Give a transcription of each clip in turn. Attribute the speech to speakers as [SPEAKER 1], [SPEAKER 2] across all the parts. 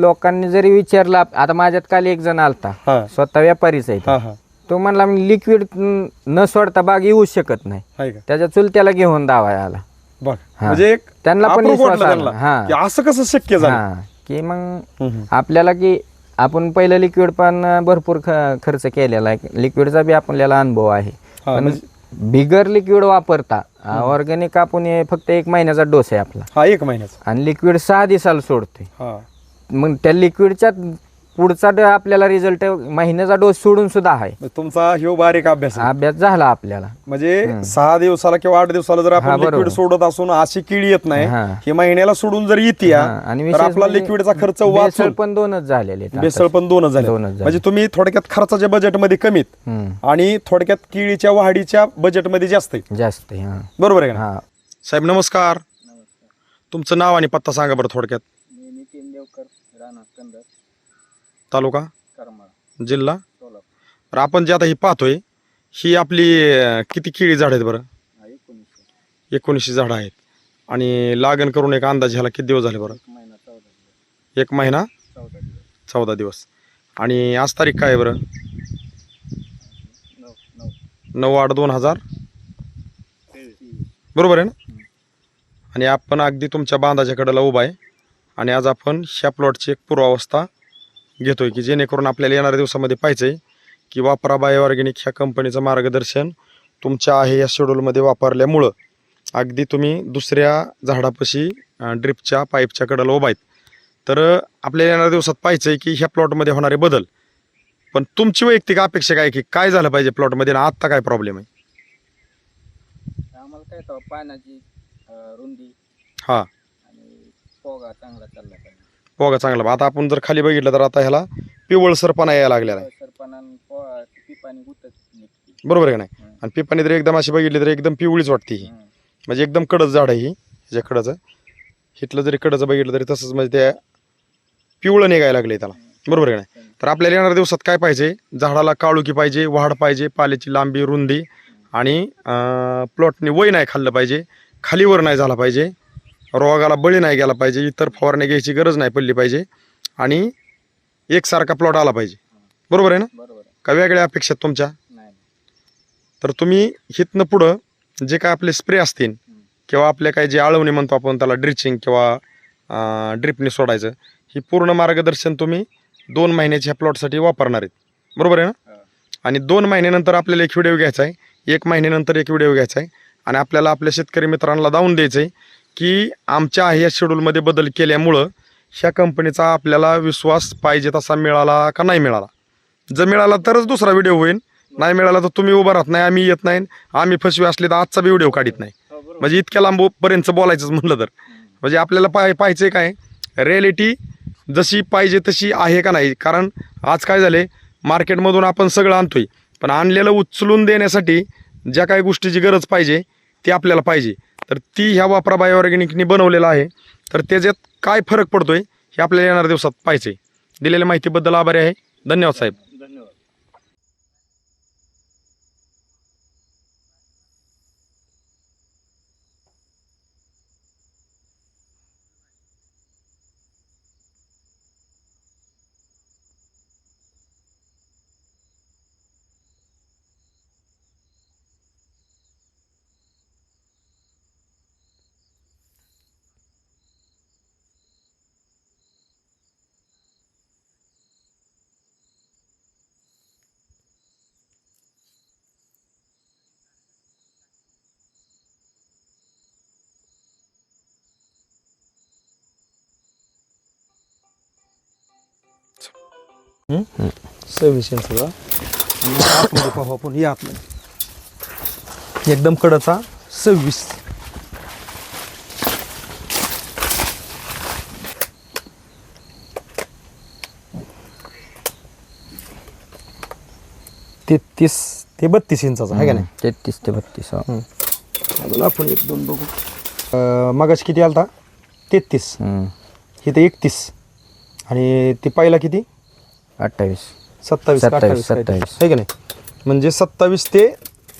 [SPEAKER 1] लोकांनी जरी विचारलं आप- आता माझ्यात काल एक जण आलता. स्वतः व्यापारीच आहे तो.
[SPEAKER 2] हा हा.
[SPEAKER 1] तो म्हणला मी लिक्विड न सोडता बाग येऊ शकत नाही.
[SPEAKER 2] आहे का?
[SPEAKER 1] त्याच्या चुलत्याला घेऊन दावा आला.
[SPEAKER 2] बघ
[SPEAKER 1] हा.
[SPEAKER 2] म्हणजे एक
[SPEAKER 1] त्यांना पण विश्वास
[SPEAKER 2] वाटला
[SPEAKER 1] आला.
[SPEAKER 2] त्यांना
[SPEAKER 1] हा.
[SPEAKER 2] की असं कसं शक्य झालं?
[SPEAKER 1] हा. की मग
[SPEAKER 2] हम्म, हम्म.
[SPEAKER 1] आपल्याला की आपण पहिलं लिक्विड पण भरपूर ख- खर्च केलेला आहे. लिक्विडचा बी आपल्याला अनुभव आहे.
[SPEAKER 2] हा,
[SPEAKER 1] पण
[SPEAKER 2] म्हणजे-
[SPEAKER 1] बिगर लिक्विड वापरता ऑर्गॅनिक आपण हे फक्त एक महिन्याचा डोस आहे आपला.
[SPEAKER 2] हा एक महिन्याचा.
[SPEAKER 1] आणि लिक्विड सहा दिवसाला सोडतोय.
[SPEAKER 2] हा.
[SPEAKER 1] मग त्या लिक्विडच्या पुढचा ड- आपल्याला रिझल्ट महिन्याचा डोस सोडून सुद्धा आहे
[SPEAKER 2] तुमचा ह्यो बारीक अभ्यास आहे.
[SPEAKER 1] अभ्यास झाला आपल्याला
[SPEAKER 2] म्हणजे सहा दिवसाला किंवा आठ दिवसाला जर
[SPEAKER 1] हा,
[SPEAKER 2] आपण
[SPEAKER 1] बरोबर.
[SPEAKER 2] लिक्विड सोडत असून अशी किडी येत नाही
[SPEAKER 1] हा.
[SPEAKER 2] ही महिन्याला सोडून जर येते
[SPEAKER 1] हा, आणि
[SPEAKER 2] तर
[SPEAKER 1] विशेष
[SPEAKER 2] आपला
[SPEAKER 1] म्हणजे
[SPEAKER 2] लिक्विडचा खर्च
[SPEAKER 1] बेसल
[SPEAKER 2] वाचून
[SPEAKER 1] पण दोनच झालेले आहेत
[SPEAKER 2] बेसळ. पण दोनच झाले
[SPEAKER 1] दोनच झाले.
[SPEAKER 2] म्हणजे तुम्ही थोडक्यात खर्चाच्या बजेटमध्ये कमीत
[SPEAKER 1] हम्म,
[SPEAKER 2] आणि थोडक्यात किडीच्या वाढीच्या बजेटमध्ये जास्त आहे
[SPEAKER 1] जास्त आहे, हा.
[SPEAKER 2] बरोबर आहे का
[SPEAKER 1] हा
[SPEAKER 2] साहेब नमस्कार तुमचं नाव आणि पत्ता सांगा बरं थोडक्यात
[SPEAKER 1] देवकर राणा कंदर
[SPEAKER 2] तालुका?
[SPEAKER 1] करमाळा
[SPEAKER 2] जिल्हा?
[SPEAKER 1] सोलापूर.
[SPEAKER 2] तर आपण जे आता ही पाहतोय ही आपली अं, किती केळी झाड आहेत बरं?
[SPEAKER 1] एकोणीसशे.
[SPEAKER 2] एकोणीसशे झाडं आहेत. आणि लागण करून एक अंदाज ह्याला किती दिवस झाले बरं?
[SPEAKER 1] महिना चौदा दिवस.
[SPEAKER 2] एक महिना?
[SPEAKER 1] चौदा दिवस.
[SPEAKER 2] चौदा दिवस. आणि आज तारीख काय आहे बरं?
[SPEAKER 1] नऊ नऊ.
[SPEAKER 2] नऊ आठ दोन हजार?
[SPEAKER 1] तेवीस.
[SPEAKER 2] बरोबर आहे ना? आणि आपण अगदी तुमच्या बांधाच्या कडेला उभा आहे. आणि आज आपण ह्या प्लॉटची एक पूर्वावस्था घेतोय की जेणेकरून आपल्याला येणाऱ्या दिवसामध्ये पाहिजे की वापरा बायो ऑर्गॅनिक ह्या कंपनीचं मार्गदर्शन तुमच्या आहे या शेड्यूलमध्ये वापरल्यामुळं अगदी तुम्ही दुसऱ्या झाडापाशी ड्रिपच्या पाईपच्या कडेला उभा आहेत. तर आपल्याला येणाऱ्या दिवसात पाहिजे की ह्या प्लॉटमध्ये होणारे बदल. पण तुमची वैयक्तिक अपेक्षा काय आहे की काय झालं पाहिजे प्लॉटमध्ये आणि आत्ता काय प्रॉब्लेम आहे?
[SPEAKER 1] आम्हाला काय पाण्याची रुंदी.
[SPEAKER 2] हां.
[SPEAKER 1] पोगा चांगला चालला
[SPEAKER 2] बघा चांगलं. आता आपण जर खाली बघितलं तर आता ह्याला पिवळसरपणा यायला लागलेला आहे.
[SPEAKER 1] सरपणान पोहा पिपाणी गुतत निघते.
[SPEAKER 2] बरोबर आहे का नाही. आणि पिपाणी जर एकदम अशी बघितली तर एकदम पिवळीच वाटते ही.
[SPEAKER 1] हम्म.
[SPEAKER 2] म्हणजे एकदम कडच झाड आहे ही ह्याच्या कडचं हिथलं जरी कडचं बघितलं तरी तसंच म्हणजे त्या पिवळं निघायला लागले त्याला. बरोबर आहे का नाही? तर आपल्याला येणाऱ्या दिवसात काय पाहिजे? झाडाला काळुकी पाहिजे वाढ पाहिजे पाल्याची लांबी रुंदी आणि प्लॉटने वय नाही खाल्लं पाहिजे खालीवर नाही झाला पाहिजे. रोगाला बळी नाही गेला पाहिजे इतर फवारणी घ्यायची गरज नाही पडली पाहिजे आणि एकसारखा प्लॉट आला पाहिजे. बरोबर आहे ना. का वेगळ्या अपेक्षा आहेत तुमच्या?
[SPEAKER 1] नाही
[SPEAKER 2] तर तुम्ही हिथनं पुढं जे काय आपले स्प्रे असतील किंवा आपले काय जे आळवणी म्हणतो आपण त्याला ड्रिचिंग किंवा ड्रिपने सोडायचं ही पूर्ण मार्गदर्शन तुम्ही दोन महिन्याच्या ह्या प्लॉटसाठी वापरणार आहेत. बरोबर आहे ना. आणि दोन महिन्यानंतर आपल्याला एक व्हिडिओ घ्यायचा आहे एक महिन्यानंतर एक व्हिडिओ घ्यायचा आहे आणि आपल्याला आपल्या शेतकरी मित्रांना दावून द्यायचं आहे की आमच्या ह्या शेड्यूलमध्ये बदल केल्यामुळं ह्या कंपनीचा आपल्याला विश्वास पाहिजे तसा मिळाला का नाही मिळाला? जर मिळाला तरच दुसरा व्हिडिओ होईल नाही मिळाला तर तुम्ही उभा राहत नाही आम्ही येत नाही आम्ही फसवे असले तर आजचा बी व्हिडिओ काढत नाही.
[SPEAKER 1] हो.
[SPEAKER 2] म्हणजे इतक्या लांबपर्यंत बोलायचंच म्हणलं तर. म्हणजे आपल्याला पाय पाहिजे काय? रिॲलिटी जशी पाहिजे तशी आहे का नाही? कारण आज काय झाले? मार्केटमधून आपण सगळं आणतोय. पण आणलेलं उचलून देण्यासाठी ज्या काही गोष्टीची गरज पाहिजे ती आपल्याला पाहिजे. तर ती ह्या वापरा बाय ऑर्गॅनिकनी बनवलेलं आहे. तर त्याच्यात काय फरक पडतोय हे आपल्याला येणाऱ्या दिवसात पाहिजे दिलेल्या माहितीबद्दल आभारी आहे. धन्यवाद साहेब
[SPEAKER 1] धन्यवाद
[SPEAKER 2] सव्वीस इंचचा आतमध्ये पाहू आपण या आतमध्ये. एकदम कडचा सव्वीस. तेहतीस ते बत्तीस इंचाचा आहे का नाही?
[SPEAKER 1] तेहतीस ते बत्तीस हो.
[SPEAKER 2] अजून आपण एक दोन बघू. मगाशी किती आलता? तेहतीस.
[SPEAKER 1] हम्म.
[SPEAKER 2] इथं एकतीस. आणि ते पहिला किती?
[SPEAKER 1] अठ्ठावीस.
[SPEAKER 2] सत्तावीस का
[SPEAKER 1] सत्तावीस,
[SPEAKER 2] अठ्ठावीस? काहीतरी.
[SPEAKER 1] सत्तावीस.
[SPEAKER 2] आहे का नाही? म्हणजे सत्तावीस ते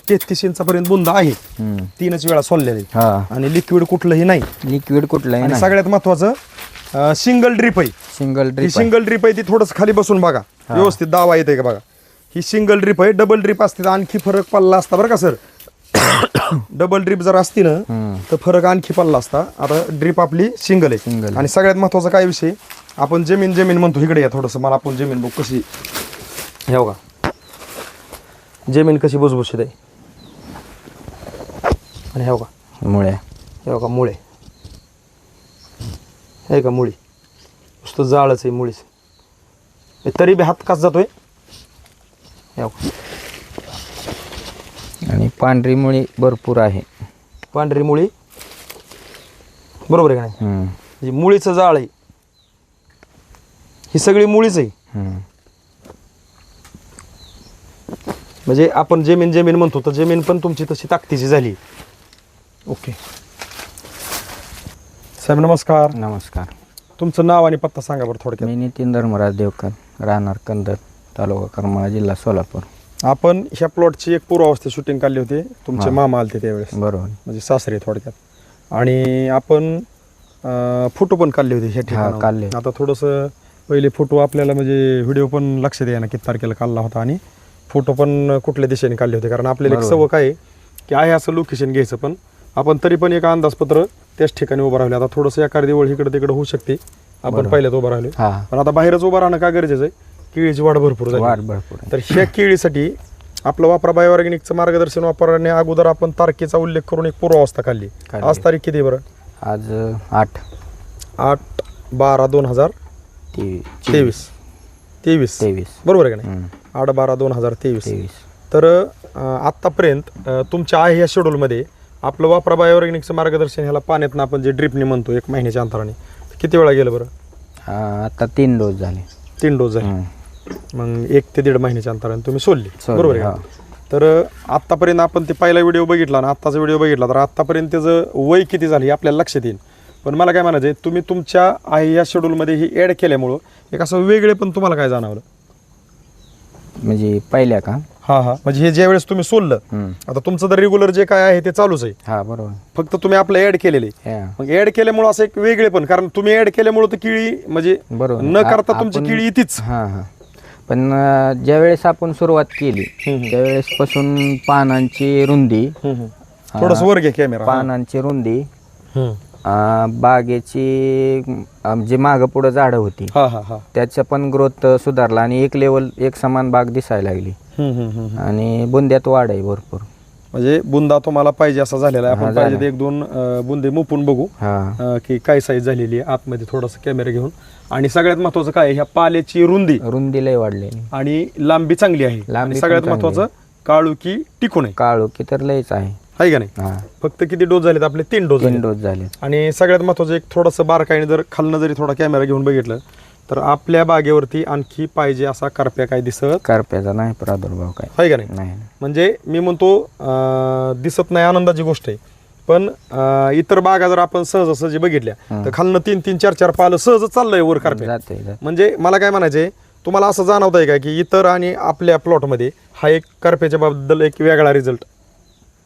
[SPEAKER 2] तेहतीस इंचापर्यंत बुंदा आहे.
[SPEAKER 1] हम्म.
[SPEAKER 2] तीनच वेळा सोडलेले
[SPEAKER 1] हा.
[SPEAKER 2] आणि लिक्विड कुठलंही नाही.
[SPEAKER 1] लिक्विड कुठलं आहे
[SPEAKER 2] आणि
[SPEAKER 1] ना
[SPEAKER 2] सगळ्यात महत्वाचं सिंगल ड्रीप आहे.
[SPEAKER 1] सिंगल
[SPEAKER 2] ही
[SPEAKER 1] ड्रिप
[SPEAKER 2] सिंगल ड्रीप आहे ती थोडंसं खाली बसून बघा. व्यवस्थित दावा येते का बघा. ही सिंगल ड्रीप आहे डबल ड्रीप असते तर आणखी फरक पडला असता बरं का सर डबल ड्रीप जर असती ना तर फरक आणखी पडला असता. आता ड्रीप आपली सिंगल आहे.
[SPEAKER 1] Single.
[SPEAKER 2] आणि सगळ्यात महत्त्वाचा काय विषय? आपण जमीन जमीन म्हणतो इकडे या थोडंसं. मला आपण जमीन बघ कशी. हे बघा. जमीन कशी भुसभुशीत आहे. आणि हे बघा.
[SPEAKER 1] मुळे.
[SPEAKER 2] हे बघा मुळे. हे का मुळी. नुसतं जाळच आहे मुळीच. हे तरी बी हात काच जातोय? हे बघा.
[SPEAKER 1] पांढरी मुळी भरपूर आहे.
[SPEAKER 2] पांढरी मुळी बरोबर आहे का नाही?
[SPEAKER 1] हम्म,
[SPEAKER 2] म्हणजे मुळीचं जाळ आहे. ही सगळी मुळीच आहे.
[SPEAKER 1] हम्म.
[SPEAKER 2] म्हणजे आपण जमीन जमीन म्हणतो तर जमीन पण तुमची तशी ताकदीची झाली. ओके. साहेब नमस्कार.
[SPEAKER 1] नमस्कार.
[SPEAKER 2] तुमचं नाव आणि पत्ता सांगा बरं थोडक्यात.
[SPEAKER 1] मी नितीन धर्मराज देवकर राहणार कंदर तालुका करमाळा जिल्हा सोलापूर.
[SPEAKER 2] आपण ह्या प्लॉटची एक पूर्वावस्थेत शूटिंग काढली होती. तुमचे. मामा आलते त्यावेळेस.
[SPEAKER 1] बरोबर.
[SPEAKER 2] म्हणजे सासरे थोडक्यात. आणि आपण फोटो पण काढले होते ह्या ठिकाणी
[SPEAKER 1] काढले.
[SPEAKER 2] आता थोडंसं पहिले फोटो आपल्याला म्हणजे व्हिडिओ पण लक्षात येईना किती तारखेला काढला होता आणि फोटो पण कुठल्या दिशेने काढले होते. कारण आपल्याला एक. सवय काय आहे की आहे असं लोकेशन घ्यायचं पण. आपण तरी पण एक अंदाजपत्र त्याच ठिकाणी उभं राहिले. आता थोडंसं एखादी वेळ इकडे तिकडे होऊ शकते. आपण. पहिल्याच उभं राहिलो. पण आता बाहेरच उभं राहणं का गरजेचं आहे? केळीची वाढ भरपूर झाली.
[SPEAKER 1] वाढ भरपूर आहे.
[SPEAKER 2] तर ह्या केळीसाठी आपलं वापरा बायोऑर्गॅनिकचं मार्गदर्शन वापरण्या अगोदर आपण तारखेचा उल्लेख करून एक पूर्वावस्था काढली.
[SPEAKER 1] काढली.
[SPEAKER 2] आज तारीख किती आहे बरं?
[SPEAKER 1] आज अं, आठ.
[SPEAKER 2] आठ बारा दोन हजार
[SPEAKER 1] तेवीस
[SPEAKER 2] तेवीस. तेवीस.
[SPEAKER 1] तेवीस.
[SPEAKER 2] बरोबर आहे का नाही?
[SPEAKER 1] हम्म,
[SPEAKER 2] आठ बारा दोन हजार तेवीस.
[SPEAKER 1] तेवीस.
[SPEAKER 2] तर अं, आत्तापर्यंत अं, तुमच्या आहे या शेड्यूलमध्ये आपलं वापरा बायोऑर्गॅनिकचं मार्गदर्शन ह्याला पाण्यातनं आपण जे ड्रिपने म्हणतो एक महिन्याच्या अंतराने. किती वेळा गेलं बरं?
[SPEAKER 1] आता तीन डोस झाले.
[SPEAKER 2] तीन डोस झाले.
[SPEAKER 1] हम्म,
[SPEAKER 2] मग एक ते दीड महिन्याच्या अंतराने तुम्ही सोडली.
[SPEAKER 1] सोडली,
[SPEAKER 2] बरोबर आहे
[SPEAKER 1] हा.
[SPEAKER 2] का तर आत्तापर्यंत आपण ते पहिला व्हिडिओ बघितला ना आत्ताचा व्हिडिओ बघितला तर आत्तापर्यंत त्याचं वय किती झालं हे आपल्याला लक्षात येईल. पण मला काय म्हणायचं आहे तुम्ही तुमच्या आहे या शेड्यूलमध्ये ही ॲड केल्यामुळं एक असं वेगळे पण तुम्हाला काय जाणवलं?
[SPEAKER 1] म्हणजे पहिल्या का?
[SPEAKER 2] हां हां. म्हणजे हे ज्या वेळेस तुम्ही सोडलं
[SPEAKER 1] हम्म,
[SPEAKER 2] आता तुमचं तर रेग्युलर जे काय आहे ते चालूच आहे.
[SPEAKER 1] हा बरोबर.
[SPEAKER 2] फक्त तुम्ही आपलं ऍड केलेले मग ऍड केल्यामुळे असं एक वेगळे पण कारण तुम्ही ऍड केल्यामुळे तर किळी म्हणजे
[SPEAKER 1] बरोबर.
[SPEAKER 2] न करता तुमची
[SPEAKER 1] आपण-
[SPEAKER 2] किळी येतीच.
[SPEAKER 1] हा हा. पण ज्यावेळेस आपण सुरुवात केली. त्यावेळेस पासून पानांची रुंदी
[SPEAKER 2] थोडस वर घ्या कॅमेरा
[SPEAKER 1] पानांची रुंदी बागेची जी मागं पुढं झाडं होती त्याचं पण ग्रोथ सुधारला आणि एक लेवल एक समान बाग दिसायला लागली. आणि बुंद्यात वाढ आहे भरपूर.
[SPEAKER 2] म्हणजे बुंदा तुम्हाला पाहिजे असा झालेला आहे. आपण पाहिजे. ते एक दोन बुंदे मुपून बघू. अं, की काय साईज झालेली आहे आतमध्ये थोडासा कॅमेरा घेऊन. आणि सगळ्यात महत्वाचं काय आहे, ह्या पाल्याची रुंदी.
[SPEAKER 1] रुंदी लय वाढलेली.
[SPEAKER 2] आणि लांबी चांगली आहे.
[SPEAKER 1] लांबी
[SPEAKER 2] आणि
[SPEAKER 1] पण
[SPEAKER 2] सगळ्यात
[SPEAKER 1] चांगली
[SPEAKER 2] महत्वाचं काळू की टिकून आहे
[SPEAKER 1] काळू की तर लयच आहे.
[SPEAKER 2] आहे का नाही?
[SPEAKER 1] हा.
[SPEAKER 2] फक्त किती डोस झालेत? आपले तीन डोस
[SPEAKER 1] तीन
[SPEAKER 2] झाले
[SPEAKER 1] डोस झाले
[SPEAKER 2] आणि सगळ्यात महत्वाचं एक थोडंसं बारकाईने जर खालनं जरी थोडा कॅमेरा घेऊन बघितलं तर आपल्या बागेवरती आणखी पाहिजे असा करप्या काय दिसत?
[SPEAKER 1] करप्याचा नाही प्रादुर्भाव काय?
[SPEAKER 2] आहे का नाही?
[SPEAKER 1] नाही.
[SPEAKER 2] म्हणजे मी म्हणतो अं, दिसत नाही आनंदाची गोष्ट आहे. पण अं, इतर बागा जर आपण सहजासहजी बघितल्या. तर खालनं तीन तीन चार चार पालं सहज चाललंय वर करप्या.
[SPEAKER 1] जाते जाते.
[SPEAKER 2] म्हणजे मला काय म्हणायचंय तुम्हाला असं जाणवत आहे का की इतर आणि आपल्या प्लॉटमध्ये हा एक करप्याच्या बाबद्दल एक वेगळा रिझल्ट?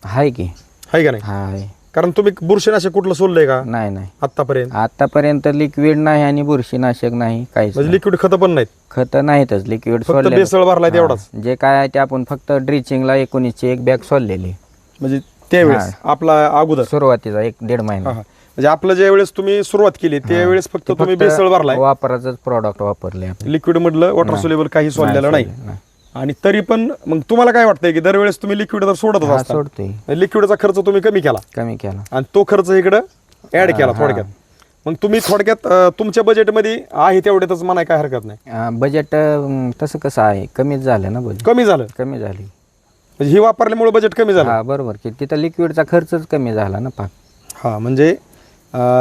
[SPEAKER 1] आहे की.
[SPEAKER 2] आहे का नाही?
[SPEAKER 1] हा आहे
[SPEAKER 2] कारण तुम्ही बुरशीनाशक कुठलं सोडलंय का?
[SPEAKER 1] नाही नाही.
[SPEAKER 2] आतापर्यंत
[SPEAKER 1] आतापर्यंत लिक्विड नाही आणि बुरशीनाशक नाही काहीच
[SPEAKER 2] म्हणजे
[SPEAKER 1] नाही.
[SPEAKER 2] लिक्विड खतं पण नाहीत?
[SPEAKER 1] खत नाहीतच लिक्विड
[SPEAKER 2] फक्त बेसळ भरलाय तेवढाच.
[SPEAKER 1] जे काय आहे ते आपण फक्त ड्रिचिंगला एकोणीसची एक बॅग सोडलेली.
[SPEAKER 2] म्हणजे त्यावेळेस आपला अगोदर?
[SPEAKER 1] सुरुवातीचा एक दीड
[SPEAKER 2] हा,
[SPEAKER 1] महिना.
[SPEAKER 2] हा. म्हणजे आपलं ज्या वेळेस तुम्ही सुरुवात केली त्यावेळेस फक्त तुम्ही बेसळ भरलाय?
[SPEAKER 1] वापराचंच प्रॉडक्ट वापरले आपण.
[SPEAKER 2] लिक्विड मधलं वॉटर सोलेबल काही सोडलेलं नाही. आणि तरी पण मग तुम्हाला काय वाटतंय की दरवेळेस तुम्ही लिक्विड
[SPEAKER 1] हा
[SPEAKER 2] असता?
[SPEAKER 1] सोडतोय.
[SPEAKER 2] लिक्विडचा खर्च तुम्ही कमी केला.
[SPEAKER 1] कमी केला.
[SPEAKER 2] आणि तो खर्च इकडं ऍड केला थोडक्यात. मग तुम्ही थोडक्यात अं, तुमच्या बजेटमध्ये आहे तेवढ्यातच म्हणाय काय हरकत नाही.
[SPEAKER 1] बजेट तसं कसं आहे? कमीच झालं ना बजेट
[SPEAKER 2] कमी झालं.
[SPEAKER 1] कमी झाली.
[SPEAKER 2] म्हणजे ही वापरल्यामुळे बजेट कमी झालं.
[SPEAKER 1] हा बरोबर. की तिथं लिक्विडचा खर्चच कमी झाला ना पाक
[SPEAKER 2] हा म्हणजे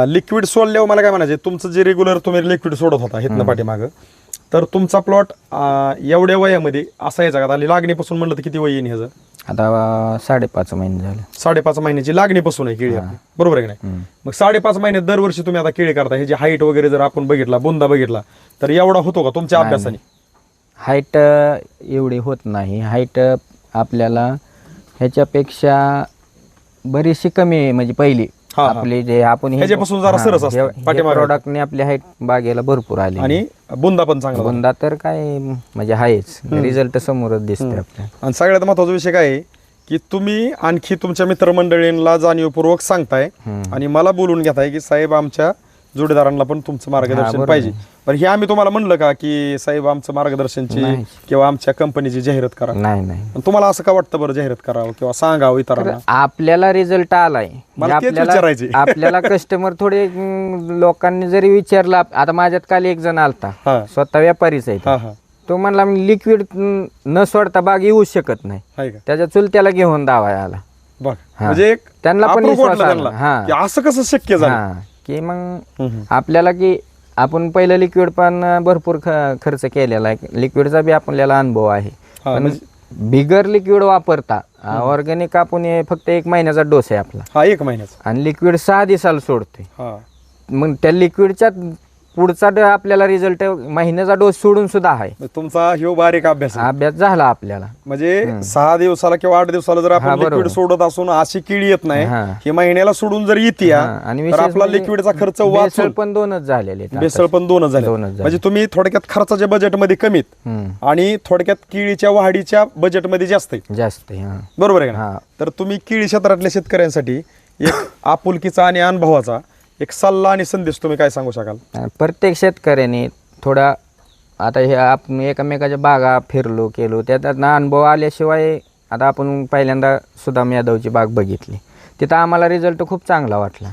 [SPEAKER 2] लिक्विड सोडल्यावर मला काय म्हणायचे तुमचं जे रेग्युलर तुम्ही लिक्विड सोडत होता हिथनं पाठीमागं तर तुमचा प्लॉट एवढ्या वयामध्ये असा यायचा का? आता लागणीपासून म्हणलं तर किती वय येईन ह्याचं?
[SPEAKER 1] आता साडेपाच महिने झाले.
[SPEAKER 2] साडेपाच महिन्याची लागणीपासून आहे केळी आपली. बरोबर आहे की नाही. मग साडेपाच महिन्यात दरवर्षी तुम्ही आता केळी करता. हे जे हाईट वगैरे जर आपण बघितला बुंदा बघितला तर एवढा होतो का तुमच्या अभ्यासाने?
[SPEAKER 1] हाईट एवढी होत नाही. हाईट आपल्याला ह्याच्यापेक्षा बरीचशी कमी आहे म्हणजे पहिली.
[SPEAKER 2] हा.
[SPEAKER 1] आपली जे आपण
[SPEAKER 2] ह्याच्यापासून जरा सरस असतं, पाठीमागं.
[SPEAKER 1] प्रोडक्टने आपली हाईट बागेला भरपूर आली
[SPEAKER 2] आणि बुंदा पण चांगला
[SPEAKER 1] बुंदा तर काय म्हणजे आहेच. रिझल्ट समोरच दिसते आपल्या.
[SPEAKER 2] आणि सगळ्यात महत्त्वाचा विषय काय आहे की तुम्ही आणखी तुमच्या मित्रमंडळींना जाणीवपूर्वक सांगताय
[SPEAKER 1] हम्म.
[SPEAKER 2] आणि मला बोलून घेताय की साहेब आमच्या जोडीदारांना पण तुमचं
[SPEAKER 1] हा,
[SPEAKER 2] मार्गदर्शन
[SPEAKER 1] बरोबर
[SPEAKER 2] पाहिजे. पण हे आम्ही तुम्हाला म्हणलं का की साहेब आमचं मार्गदर्शनची
[SPEAKER 1] नाही.
[SPEAKER 2] किंवा आमच्या कंपनीची जाहिरात करा
[SPEAKER 1] नाही नाही
[SPEAKER 2] पण तुम्हाला असं का वाटतं बरं जाहिरात करावं किंवा सांगावं इतरांना
[SPEAKER 1] आपल्याला रिझल्ट आलाय
[SPEAKER 2] मला
[SPEAKER 1] म्हणजे
[SPEAKER 2] तेच विचारायचे.
[SPEAKER 1] आपल्याला कस्टमर थोडे लोकांनी जरी विचारलं आता माझ्यात काल एक जण आलता
[SPEAKER 2] हा
[SPEAKER 1] स्वतः व्यापारीच आहे तो.
[SPEAKER 2] हा
[SPEAKER 1] तो म्हणला लिक्विड न सोडता बाग येऊ शकत नाही
[SPEAKER 2] आहे का
[SPEAKER 1] त्याच्या चुलत्याला घेऊन दावा आला
[SPEAKER 2] बघ
[SPEAKER 1] हा.
[SPEAKER 2] म्हणजे एक
[SPEAKER 1] त्यांना पण
[SPEAKER 2] approve
[SPEAKER 1] विश्वास
[SPEAKER 2] वाटलं
[SPEAKER 1] आला.
[SPEAKER 2] त्यांना
[SPEAKER 1] हा.
[SPEAKER 2] की असं कसं शक्य झालं
[SPEAKER 1] हा की मग
[SPEAKER 2] हम्म, हम्म.
[SPEAKER 1] आपल्याला की आपण पहिलं लिक्विड पण भरपूर ख- खर्च केलेला आहे. लिक्विडचा बी आपल्याला अनुभव आहे.
[SPEAKER 2] हा,
[SPEAKER 1] पण
[SPEAKER 2] म्हणजे-
[SPEAKER 1] बिगर लिक्विड वापरता ऑर्गॅनिक आपण हे फक्त एक महिन्याचा डोस आहे आपला.
[SPEAKER 2] हा एक महिन्याचा.
[SPEAKER 1] आणि लिक्विड सहा दिवसाला सोडतोय.
[SPEAKER 2] हा.
[SPEAKER 1] मग त्या लिक्विडच्या पुढचा ड- आपल्याला रिझल्ट महिन्याचा डोस सोडून सुद्धा आहे
[SPEAKER 2] म्हणजे तुमचा ह्यो बारीक अभ्यास आहे.
[SPEAKER 1] अभ्यास झाला आपल्याला
[SPEAKER 2] म्हणजे सहा दिवसाला किंवा आठ दिवसाला जर
[SPEAKER 1] हा,
[SPEAKER 2] आपण
[SPEAKER 1] बरोबर.
[SPEAKER 2] लिक्विड सोडत असून अशी किडी येत नाही
[SPEAKER 1] हा.
[SPEAKER 2] ही महिन्याला सोडून जर येते
[SPEAKER 1] हा, आणि
[SPEAKER 2] तर
[SPEAKER 1] विशेष
[SPEAKER 2] आपला
[SPEAKER 1] म्हणजे
[SPEAKER 2] लिक्विडचा खर्च
[SPEAKER 1] बेसल
[SPEAKER 2] वाचून
[SPEAKER 1] पण दोनच झालेले आहेत आता.
[SPEAKER 2] बेसळ पण दोनच झाले
[SPEAKER 1] दोनच झाले.
[SPEAKER 2] म्हणजे तुम्ही थोडक्यात खर्चाच्या बजेटमध्ये कमीत
[SPEAKER 1] हम्म,
[SPEAKER 2] आणि थोडक्यात केळीच्या वाढीच्या बजेटमध्ये जास्त आहे
[SPEAKER 1] जास्त आहे, हा.
[SPEAKER 2] बरोबर आहे का
[SPEAKER 1] हा.
[SPEAKER 2] तर तुम्ही केळी क्षेत्रातल्या शेतकऱ्यांसाठी एक आपुलकीचा आणि अनुभवाचा एक सल्ला आणि संदेश तुम्ही काय सांगू शकाल?
[SPEAKER 1] आणि प्रत्येक शेतकऱ्याने थोडा आता हे आपण एकमेकाच्या बागा फिरलो केलो त्यात अनुभव आल्याशिवाय आता आपण पहिल्यांदा सुदाम यादवची बाग बघितली. तिथं आम्हाला रिझल्ट खूप चांगला वाटला.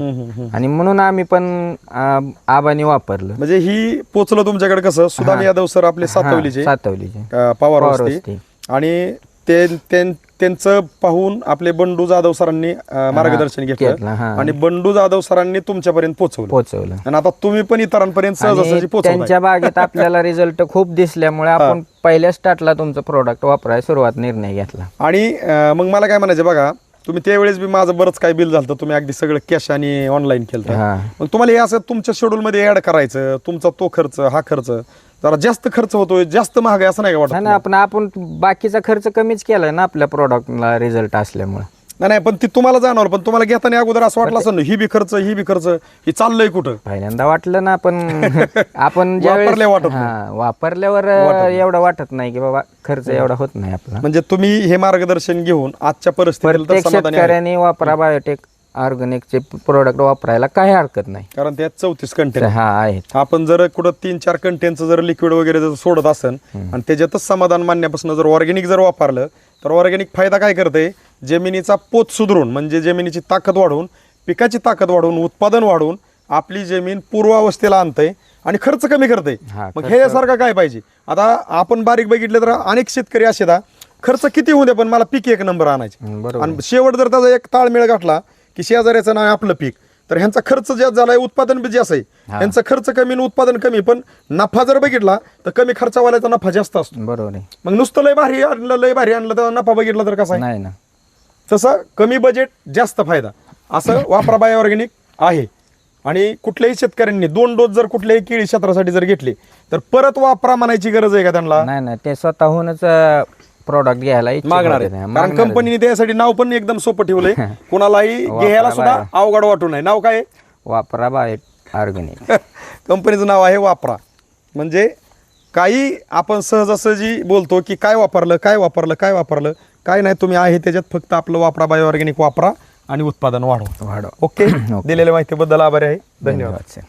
[SPEAKER 1] आणि म्हणून आम्ही पण आ, आबानी वापरलं.
[SPEAKER 2] म्हणजे ही पोचलं तुमच्याकडे कसं? सुदाम यादव सर आपले सातवलीचे.
[SPEAKER 1] सातवलीचे.
[SPEAKER 2] अं, पवार
[SPEAKER 1] पवार
[SPEAKER 2] वस्ती.
[SPEAKER 1] वस्ती.
[SPEAKER 2] आणि ते त्यां- त्यांचं पाहून आपले बंडू जाधव सरांनी अं, मार्गदर्शन
[SPEAKER 1] घेतलं,
[SPEAKER 2] घेतलं
[SPEAKER 1] हा.
[SPEAKER 2] आणि बंडू जाधव सरांनी तुमच्यापर्यंत पोहोचवलं.
[SPEAKER 1] पोचवलं
[SPEAKER 2] आणि आता तुम्ही पण इतरांपर्यंत सहजासहजी
[SPEAKER 1] आणि
[SPEAKER 2] पोहोचवताय.
[SPEAKER 1] त्यांच्या बागेत आपल्याला रिझल्ट खूप दिसल्यामुळे आपण पहिल्या स्टार्टला तुमचं प्रोडक्ट वापरायला सुरुवात निर्णय घेतला.
[SPEAKER 2] आणि अं, मग मला काय म्हणायचं बघा तुम्ही त्यावेळेस बी माझं बरंच काय बिल झालं तुम्ही अगदी सगळं कॅश आणि ऑनलाईन केलं
[SPEAKER 1] हा.
[SPEAKER 2] मग तुम्हाला हे असं तुमच्या शेड्यूल मध्ये ऍड करायचं तुमचा तो खर्च हा खर्च जरा जास्त खर्च होतोय जास्त महाग आहे असं नाही का वाटत
[SPEAKER 1] नाही ना आपण आपण बाकीचा खर्च कमीच केलाय ना आपल्या प्रोडक्टला रिझल्ट असल्यामुळे.
[SPEAKER 2] नाही नाही पण ती तुम्हाला जाणवलं पण तुम्हाला घेताना अगोदर असं वाटलं असं ही बी खर्च ही बी खर्च ही चाललंय कुठं?
[SPEAKER 1] पहिल्यांदा वाटलं ना पण आपण
[SPEAKER 2] वाटत
[SPEAKER 1] हा, वापरल्यावर एवढं वाटत नाही की बाबा खर्च एवढा होत नाही आपला.
[SPEAKER 2] म्हणजे तुम्ही हे मार्गदर्शन घेऊन आजच्या परिस्थितीला तर
[SPEAKER 1] प्रत्येक
[SPEAKER 2] समाधानी आहे.
[SPEAKER 1] शेतकऱ्याने वापरा बायोटेक ऑर्गॅनिकचे प्रोडक्ट वापरायला काही हरकत नाही.
[SPEAKER 2] कारण त्यात चौतीस कंटेन
[SPEAKER 1] हा आहेत.
[SPEAKER 2] आपण जर कुठं तीन चार कंटेनचं जर लिक्विड वगैरे जर सोडत असेल आणि त्याच्यातच समाधान मानण्यापासून जर ऑर्गॅनिक जर वापरलं तर ऑर्गॅनिक फायदा काय करते? जमिनीचा पोत सुधारून म्हणजे जमिनीची ताकद वाढवून पिकाची ताकद वाढवून उत्पादन वाढवून आपली जमीन पूर्वावस्थेला आणते आणि खर्च कमी करते. मग हे सारखं काय पाहिजे? आता आपण बारीक बघितलं तर अनेक शेतकरी असे हा, खर्च किती होऊ दे पण मला पीक एक नंबर आणायचे. आणि शेवट जर त्याचा एक ताळमेळ गाठला की शेजाऱ्याचं नाव आपलं पीक. तर ह्यांचा खर्च जास्त झालाय उत्पादन बी जास्त आहे. ह्यांचा खर्च कमी आणि उत्पादन कमी पण नफा जर बघितला तर कमी खर्चावाल्याचा नफा जास्त असतो.
[SPEAKER 1] बरोबर आहे.
[SPEAKER 2] मग नुसतं लय भारी आणलं लय भारी आणलं तर नफा बघितला तर कसा आहे?
[SPEAKER 1] नाही ना.
[SPEAKER 2] तसं कमी बजेट जास्त फायदा. असं वापरा बाय ऑर्गॅनिक आहे. आणि कुठल्याही शेतकऱ्यांनी दोन डोस जर कुठल्याही केळी क्षेत्रासाठी जर घेतले तर परत वापरा म्हणायची गरज आहे का त्यांना?
[SPEAKER 1] नाही नाही. ते स्वतःहूनच प्रोडक्ट घ्यायला इच्छुक
[SPEAKER 2] मागणार
[SPEAKER 1] होते
[SPEAKER 2] आहे.
[SPEAKER 1] ते.
[SPEAKER 2] कारण
[SPEAKER 1] मागणार आहे.
[SPEAKER 2] कंपनीने त्यासाठी नाव पण एकदम सोपं ठेवलंय. कुणालाही घ्यायला सुद्धा. अवघड वाटू नये. नाव काय? आहे?
[SPEAKER 1] वापरा बाय ऑर्गॅनिक.
[SPEAKER 2] कंपनीचं नाव आहे वापरा. म्हणजे काही आपण सहजासहजी बोलतो की काय वापरलं काय वापरलं काय वापरलं. काय नाही तुम्ही आहे त्याच्यात फक्त आपलं वापरा बायो ऑर्गॅनिक वापरा आणि उत्पादन वाढवा.
[SPEAKER 1] वाढव.
[SPEAKER 2] ओके दिलेल्या माहितीबद्दल आभारी आहे. धन्यवाद.
[SPEAKER 1] धन्यवाद सर